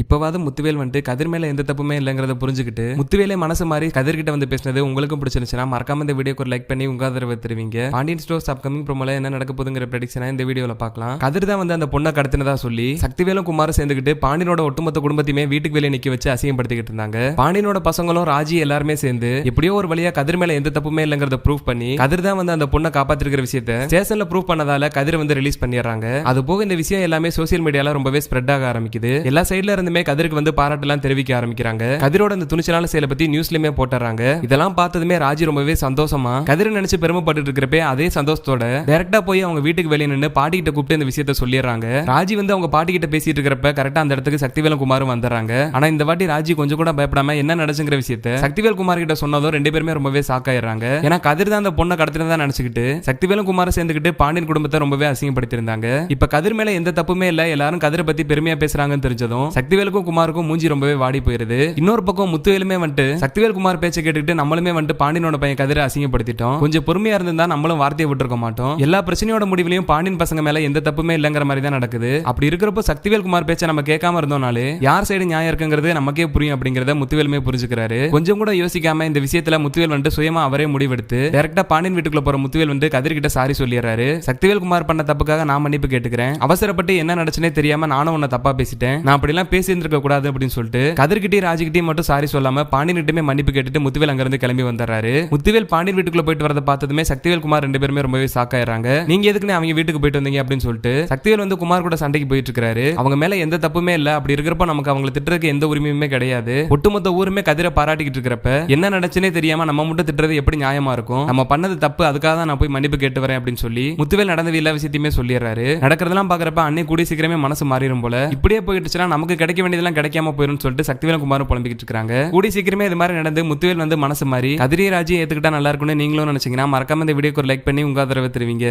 இப்போவாது முத்துவேல் வந்துட்டு கதிர் மேலே எந்த தப்புமே இல்லைங்கிறத புரிஞ்சுக்கிட்டு முத்துவேலே மனசு மாதிரி கதிர்கிட்ட வந்து பேசினது உங்களுக்கும் பிடிச்சிருந்துச்சுன்னா மறக்காம இந்த வீடியோக்கு ஒரு லைக் பண்ணி உங்க ஆதரவை தருவீங்க. பாண்டியன் ஸ்டோர்ஸ் அப்கமிங் ப்ரோமோல என்ன நடக்க போதுங்கிற ப்ரெடிக்ஷனா இந்த வீடியோவில் பார்க்கலாம். கதிர் தான் வந்து அந்த பொண்ணை கடத்தினதா சொல்லி சக்திவேலும் குமாரும் சேர்ந்துக்கிட்டு பாண்டியனோட ஒட்டுமொத்த குடும்பத்தையுமே வீட்டுக்கு வெளியே நிக்க வச்சு அசிங்கப்படுத்திக்கிட்டு இருந்தாங்க. பாண்டியனோட பசங்களும் ராஜி எல்லாருமே சேர்ந்து எப்படியோ ஒரு வழியா கதிர் மேல எந்த தப்புமே இல்லைங்கிறத ப்ரூவ் பண்ணி கதிர் தான் வந்து அந்த பொண்ணை காப்பாத்திருக்கிற விஷயத்த ஸ்டேஷன்ல ப்ரூவ் பண்ணதால கதிர் வந்து ரிலீஸ் பண்ணிடுறாங்க. அது போக இந்த விஷயம் எல்லாமே சோசியல் மீடியால ரொம்பவே ஸ்ப்ரெட் ஆக ஆரம்பிக்குது. எல்லா சைட்ல இருந்துமே கதிருக்கு வந்து பாராட்டுலாம் தெரிவிக்க ஆரம்பிக்கிறாங்க. கதிரோட அந்த துணிச்சலான செயலை பத்தி நியூஸ்லயுமே போட்டுறாங்க. இதெல்லாம் பார்த்ததுமே ராஜி ரொம்பவே சந்தோஷமா. கதிர நினைச்சு பெருமைப்பட்டு இருக்கிறப்ப அதே சந்தோஷத்தோட டைரக்டா போய் அவங்க வீட்டுக்கு வெளியே நின்று பாட்டி கிட்ட கூப்பிட்டு இந்த விஷயத்த சொல்லிடுறாங்க. ராஜி வந்து அவங்க பாட்டி கிட்ட பேசிட்டு இருக்கிறப்ப கரெக்டா அந்த இடத்துக்கு சக்திவேலும் குமாரும் வந்துடுறாங்க. ஆனா இந்த வாட்டி ராஜி கொஞ்சம் கூட பயப்படாம என்ன நடச்சுங்கிற விஷயத்த சக்திவேல் குமார் கிட்ட சொன்னதும் ரெண்டு பேருமே ரொம்பவே சாக்காயிடுறாங்க ஏன்னா கதிர் தான் அந்த பொண்ணை தான் நினைச்சுக்கிட்டு சக்திவேலும் குமார சேர்ந்துக்கிட்டு பாண்டியன் குடும்பத்தை ரொம்பவே அசிங்கப்படுத்திருந்தாங்க இப்ப கதிர் மேல எந்த தப்புமே இல்ல. எல்லாரும் கதிரை பத்தி பெருமையா பேசுறாங்கன்னு தெரிஞ்சதும் சக்திவேலுக்கும் குமாருக்கும் மூஞ்சி ரொம்பவே வாடி போயிருது. இன்னொரு பக்கம் முத்துவேலுமே வந்துட்டு சக்திவேல் குமார் பேச்சை கேட்டுக்கிட்டு நம்மளுமே வந்துட்டு பாண்டியனோட பையன் கதிரை அசிங்கப்படுத்திட்டோம். கொஞ்சம் பொறுமையா இருந்தா நம்மளும் வார்த்தையை விட்டுருக்க மாட்டோம். எல்லா பிரச்சனையோட முடிவிலையும் பாண்டியன் பசங்க மேல எந்த தப்புமே இல்லைங்கிற மாதிரி தான் நடக்குது. அப்படி இருக்கிறப்போ சக்திவேல் குமார் பேச்சை நம்ம கேட்காம இருந்தோம்னாலே யார் சைடு நியாயம் இருக்குங்கிறது நமக்கே புரியும் அப்படிங்கறத முத்துவேலுமே புரிஞ்சுக்கிறாரு. கொஞ்சம் கூட யோசிக்காம இந்த விஷயத்துல முத்துவேல் வந்துட்டு சுயமா அவரே முடிவெடுத்து டைரக்டா பாண்டியன் வீட்டுக்குள்ள போற முத்துவேல் வந்து கதிர்கிட்ட சாரி சொல்லிடுறாரு. சக்திவேல் குமார் பண்ண தப்புக்காக நான் மன்னிப்பு கேட்டுக்கிறேன். அவசரப்பட்டு என்ன நடச்சுனே தெரியாம நானும் உன்னை தப்பா பேசிட்டேன். நான் அப்படிலாம் பேசி இருந்திருக்க கூடாது அப்படின்னு சொல்லிட்டு கதிர்கிட்டையும் ராஜிகிட்டயும் மட்டும் சாரி சொல்லாம பாண்டியன்கிட்டமே மன்னிப்பு கேட்டுட்டு முத்துவேல் அங்கிருந்து கிளம்பி வந்தாரு முத்துவேல் பாண்டியன் வீட்டுக்குள்ள போயிட்டு வரத பார்த்ததுமே சக்திவேல் குமார் ரெண்டு பேருமே ரொம்பவே சாக்காயிறாங்க நீங்க எதுக்குன்னு அவங்க வீட்டுக்கு போயிட்டு வந்தீங்க அப்படின்னு சொல்லிட்டு சக்திவேல் வந்து குமார் கூட சண்டைக்கு போயிட்டு இருக்காரு. அவங்க மேல எந்த தப்புமே இல்ல. அப்படி இருக்கிறப்ப நமக்கு அவங்களை திட்டுறதுக்கு எந்த உரிமையுமே கிடையாது. ஒட்டுமொத்த ஊருமே கதிரை பாராட்டிக்கிட்டு இருக்கிறப்ப என்ன நடச்சுனே தெரியாம நம்ம மட்டும் திட்டுறது எப்படி நியாயமா இருக்கும்? நம்ம பண்ணது தப்பு அதுக்காக தான் நான் போய் மன்னிப்பு கேட்டு வரேன் அப்படின்னு சொல்லி முத்துவேல் நடந்த எல்லா விஷயத்தையுமே சொல்லிடுறாரு. நடக்கிறதெல்லாம் பாக்குறப்ப அன்னை கூடிய சீக்கிரமே மனசு மாறிடும் போல. இப்படியே போயிட்டுச்சுன்னா நமக்கு கிடைக்க வேண்டியதெல்லாம் கிடைக்காம போயிரும்னு சொல்லிட்டு சக்திவேல் குமாரும் புலம்பிக்கிட்டு இருக்காங்க. கூடி சீக்கிரமே இது மாதிரி நடந்து முத்துவேல் வந்து மனசு மாதிரி கதிரி ராஜி ஏத்துக்கிட்டா நல்லா இருக்கும்னு நீங்களும் நினைச்சீங்கன்னா மறக்காம இந்த வீடியோக்கு ஒரு லைக் பண்ணி உங்க ஆதரவை தருவீங்க.